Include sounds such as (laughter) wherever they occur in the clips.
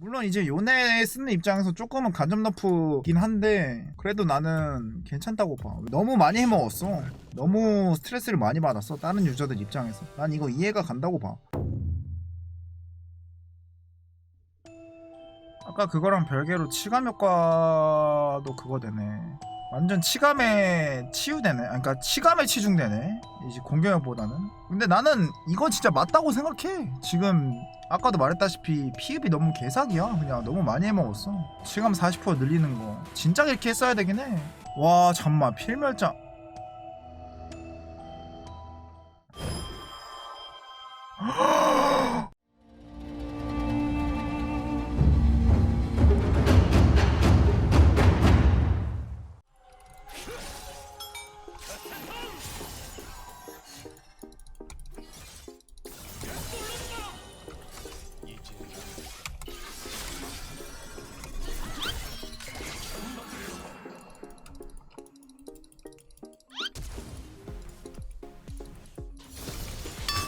물론 이제 요네 쓰는 입장에서 조금은 간접 너프긴 한데 그래도 나는 괜찮다고 봐. 너무 많이 해먹었어. 너무 스트레스를 많이 받았어. 다른 유저들 입장에서. 난 이거 이해가 간다고 봐. 아까 그거랑 별개로 치감 효과도 그거 되네. 완전 치감에 치유되네. 아, 그러니까 치감에 치중되네. 이제 공격력보다는. 근데 나는 이건 진짜 맞다고 생각해. 지금 아까도 말했다시피 피흡이 너무 개사기야. 그냥 너무 많이 해먹었어. 치감 40% 늘리는 거. 진짜 이렇게 했어야 되긴 해. 와 잠만 필멸장.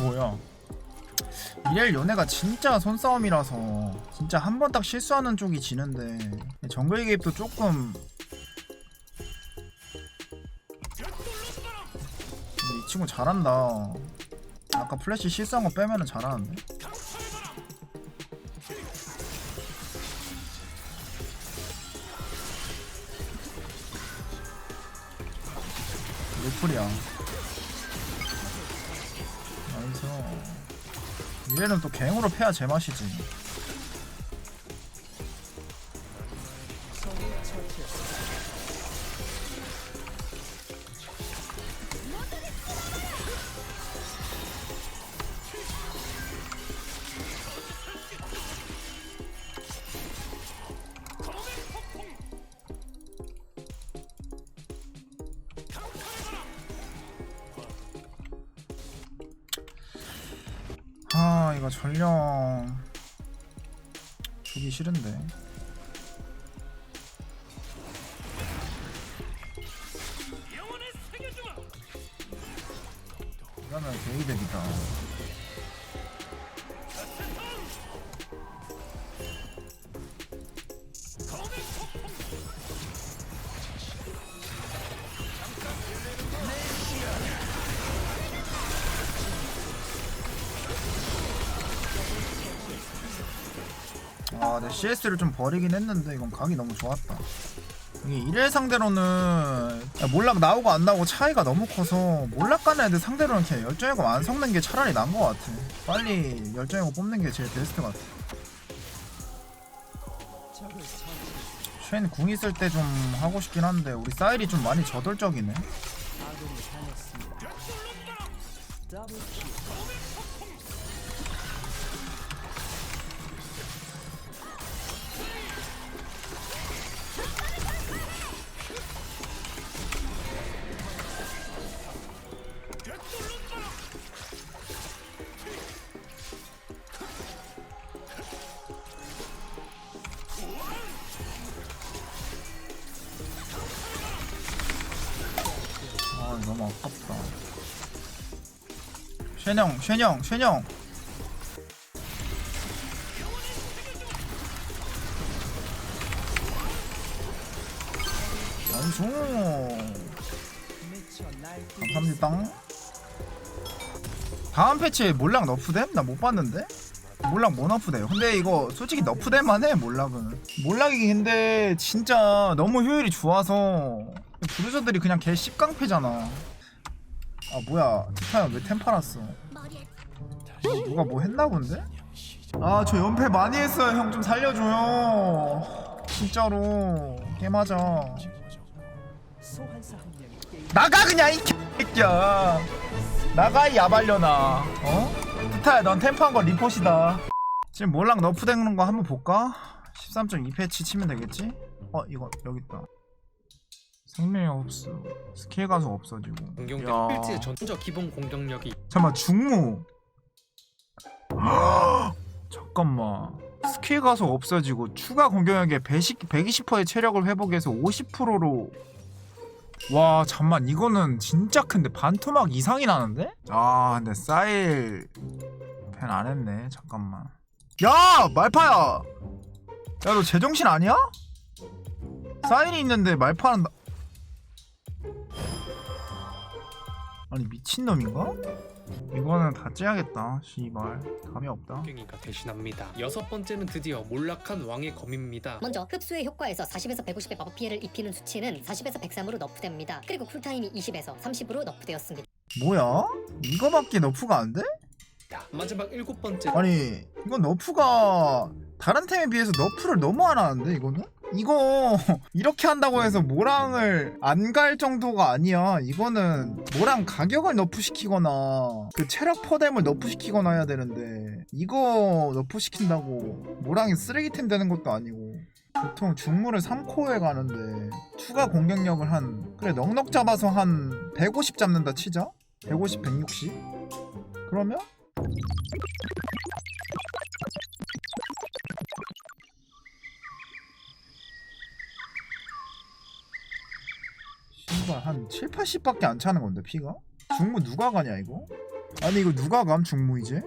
뭐야? 이렐 연애가 진짜 손싸움이라서 진짜 한 번 딱 실수하는 쪽이 지는데 정글 개입도 조금 근데 이 친구 잘한다. 아까 플래시 실수한 거 빼면은 잘하는데? 루플이야 이래는 또 갱으로 패야 제맛이지 전령 주기 싫은데. 이러면 개이득이다 아, 네, CS를 좀 버리긴 했는데 이건 각이 너무 좋았다. 이게 1회 상대로는 야, 몰락 나오고 안 나오고 차이가 너무 커서 몰락 가는 애들 상대로는 그냥 열정이고 안 섞는 게 차라리 나은 것 같아. 빨리 열정이고 뽑는 게 제일 베스트 같아. 쉔 궁 있을 때 좀 하고 싶긴 한데 우리 사일이 좀 많이 저돌적이네. 쉔형, 쉔형, 쉔형. 완수. 감사합니다. 다음 패치에 몰락 너프됨? 나 못 봤는데? 몰락 뭐 너프돼요? 근데 이거 솔직히 너프됨만 해 몰락은 몰락이 근데 진짜 너무 효율이 좋아서 브루저들이 그냥 개 씹깡패잖아 아 뭐야. 티타야 왜 템파랐어? 누가 뭐 했나 본데? 아 저 연패 많이 했어요. 형 좀 살려줘요. 진짜로. 게임하자. 나가 그냥 이 새끼야. 나가 이 야발려나 어? 티타야 넌 템파한 거 리포시다. 지금 몰락 너프 되는 거 한번 볼까? 13.2 패치 치면 되겠지? 어 이거 여기 있다 생명의 흡수 스킬 가속 없어지고. 공격력 야. 필지의 전적 기본 공격력이 잠깐만 중무! (gasps) 잠깐만. 스킬 가속 없어지고 추가 공격력에 120, 120%의 체력을 회복해서 50%로. 와 잠만 이거는 진짜 큰데 반토막 이상이 나는데? 아 근데 사일 팬 안 했네. 잠깐만. 야 말파야! 야 너 제정신 아니야? 사인이 있는데 말파는 나... 아니 미친놈인가? 이거는 다 째야겠다 씨발 감이 없다 공경이가 대신합니다. 여섯 번째는 드디어 몰락한 왕의 검입니다. 먼저 흡수의 효과에서 40에서 150의 마법 피해를 입히는 수치는 40에서 103으로 너프됩니다. 그리고 쿨타임이 20에서 30으로 너프되었습니다. 뭐야? 이거밖에 너프가 안 돼? 마지막 일곱 번째 아니 이건 너프가 다른 템에 비해서 너프를 너무 안 하는데 이거는? 이거 (laughs) 이렇게 한다고 해서 모랑을 안 갈 정도가 아니야. 이거는 모랑 가격을 너프시키거나 그 체력 퍼뎀을 너프시키거나 해야 되는데 이거 너프시킨다고 모랑이 쓰레기템 되는 것도 아니고 보통 중물을 3코어에 가는데 추가 공격력을 한 그래 넉넉 잡아서 한 150 잡는다 치자? 150, 160 그러면 한 7, 80밖에 안 차는 건데 피가? 중무 누가 가냐 이거? 아니 이거 누가 감 중무 이제?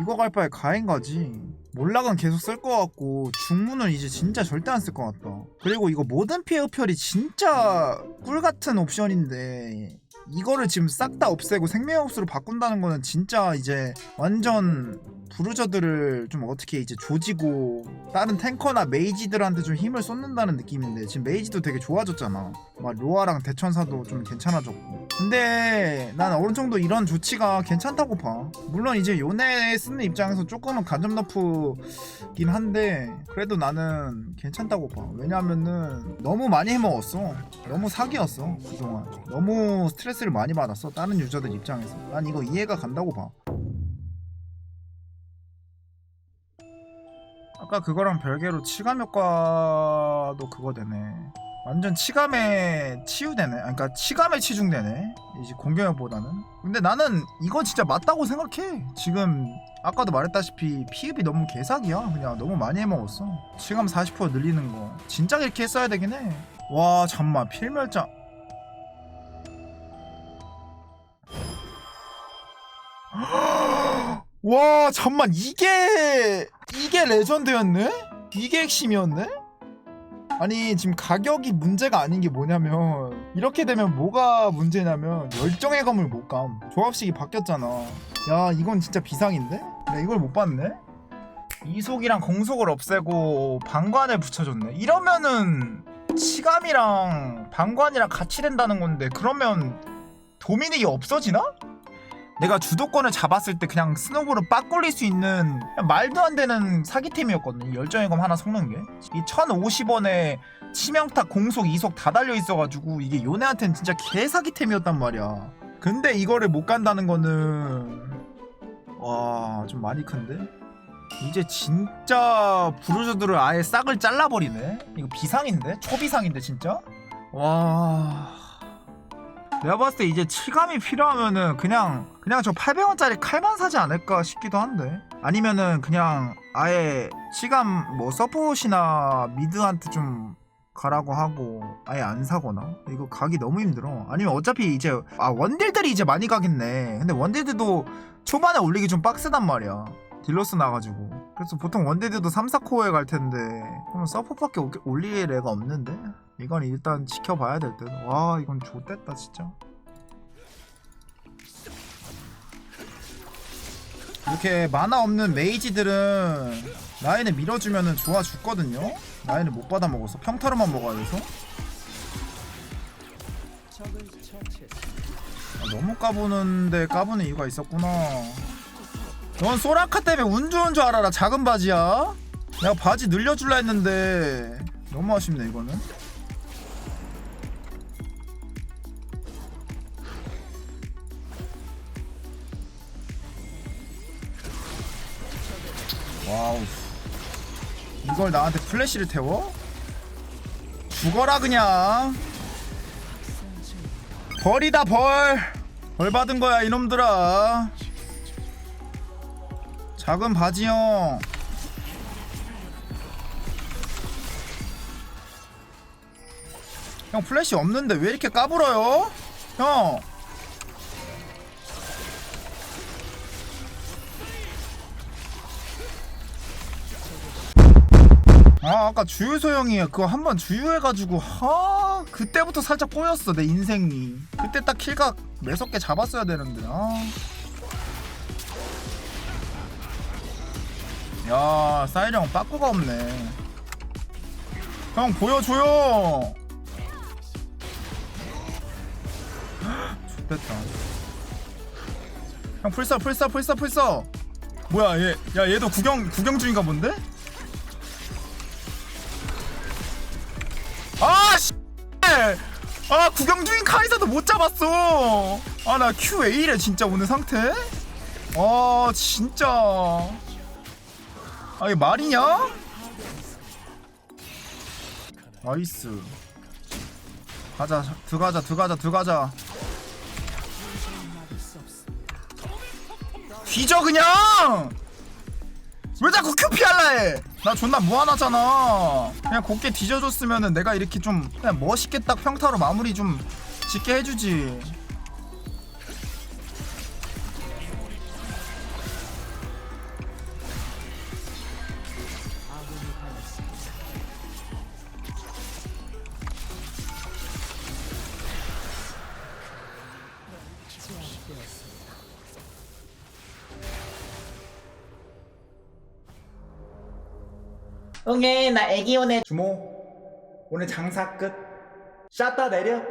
이거 갈 바에 가행 가지 몰락은 계속 쓸 것 같고 중무는 이제 진짜 절대 안 쓸 것 같다 그리고 이거 모든 피해 흡혈이 진짜 꿀 같은 옵션인데 이거를 지금 싹 다 없애고 생명흡수로 바꾼다는 거는 진짜 이제 완전 부르저들을 좀 어떻게 이제 조지고 다른 탱커나 메이지들한테 좀 힘을 쏟는다는 느낌인데 지금 메이지도 되게 좋아졌잖아. 막 로아랑 대천사도 좀 괜찮아졌고. 근데 난 어느 정도 이런 조치가 괜찮다고 봐. 물론 이제 요네 쓰는 입장에서 조금은 간접 너프긴 한데 그래도 나는 괜찮다고 봐. 왜냐면은 너무 많이 해먹었어. 너무 사기였어 그동안. 너무 스트레스 를 많이 받았어 다른 유저들 입장에서 난 이거 이해가 간다고 봐 아까 그거랑 별개로 치감 효과도 그거 되네. 완전 치감에 치유되네. 아니, 그러니까 치감에 치중되네. 이제 공격력보다는. 근데 나는 이건 진짜 맞다고 생각해. 지금 아까도 말했다시피 피흡이 너무 개사기야. 그냥 너무 많이 해먹었어. 치감 40% 늘리는 거. 진짜 이렇게 했어야 되긴 해. 와 잠만 필멸장. 와 잠만 이게 이게 레전드였네? 이게 핵심이었네? 아니 지금 가격이 문제가 아닌 게 뭐냐면 이렇게 되면 뭐가 문제냐면 열정의 검을 못감 조합식이 바뀌었잖아 야 이건 진짜 비상인데? 나 이걸 못 봤네? 이속이랑 공속을 없애고 방관을 붙여줬네 이러면은 치감이랑 방관이랑 같이 된다는 건데 그러면 도미닉이 없어지나? 내가 주도권을 잡았을 때 그냥 스노우볼을 빡 굴릴 수 있는 말도 안 되는 사기템이었거든요. 열정의 검 하나 섞는 게. 이 1050원에 치명타, 공속, 이속 다 달려 있어가지고 이게 요네한테는 진짜 개사기템이었단 말이야. 근데 이거를 못 간다는 거는 와 좀 많이 큰데? 이제 진짜 부르주들을 아예 싹을 잘라버리네? 이거 비상인데? 초비상인데 진짜? 와... 내가 봤을 때 이제 칠감이 필요하면은 그냥 그냥 저 800원짜리 칼만 사지 않을까 싶기도 한데. 아니면은 그냥 아예 치감 뭐 서폿이나 미드한테 좀 가라고 하고 아예 안 사거나? 이거 가기 너무 힘들어. 아니면 어차피 이제 아 원딜들이 이제 많이 가겠네. 근데 원딜들도 초반에 올리기 좀 빡세단 말이야. 딜러스 나가지고. 그래서 보통 원딜들도 3, 4코어에 갈 텐데. 그럼 서폿밖에 올- 올릴 애가 없는데 이건 일단 지켜봐야 될 듯. 와 이건 좋댔다 진짜. 이렇게 만화 없는 메이지들은 라인을 밀어주면은 좋아 죽거든요. 라인을 못 받아 먹어서 평타로만 먹어야 돼서. 아, 너무 까부는데 까부는 이유가 있었구나. 넌 소라카 때문에 운 좋은 줄 알아라 작은 바지야. 내가 바지 늘려줄라 했는데 너무 아쉽네 이거는. 와우. 이걸 나한테 플래시를 태워? 죽어라 그냥. 벌이다 벌벌 받은 거야 이놈들아. 작은 바지 형. 형 플래시 없는데 왜 이렇게 까불어요? 형 아, 아까 주유소 형이 그거 한 번 주유해가지고 하 그때부터 살짝 꼬였어 내 인생이. 그때 딱 킬각 매섭게 잡았어야 되는데 아. 야 사이리 형 빠꾸가 없네. 형 보여줘요! 좋됐다. 형 풀써 풀써 풀써 풀써! 뭐야 얘야 얘도 구경 구경 중인가 본데? 아 구경 중인 카이사도 못 잡았어. 아 나 Q 왜 이래 진짜 오늘 상태? 아 진짜. 아 이게 말이냐? 나이스. 가자 들어가자 들어가자 들어가자. 뒤져 그냥. 왜 자꾸 큐 피 할라 해? 나 존나 무한하잖아. 그냥 곱게 뒤져줬으면은 내가 이렇게 좀 그냥 멋있게 딱 평타로 마무리 좀 짓게 해주지. 응애 나 애기 오네 주모 오늘 장사 끝. 샷다 내려.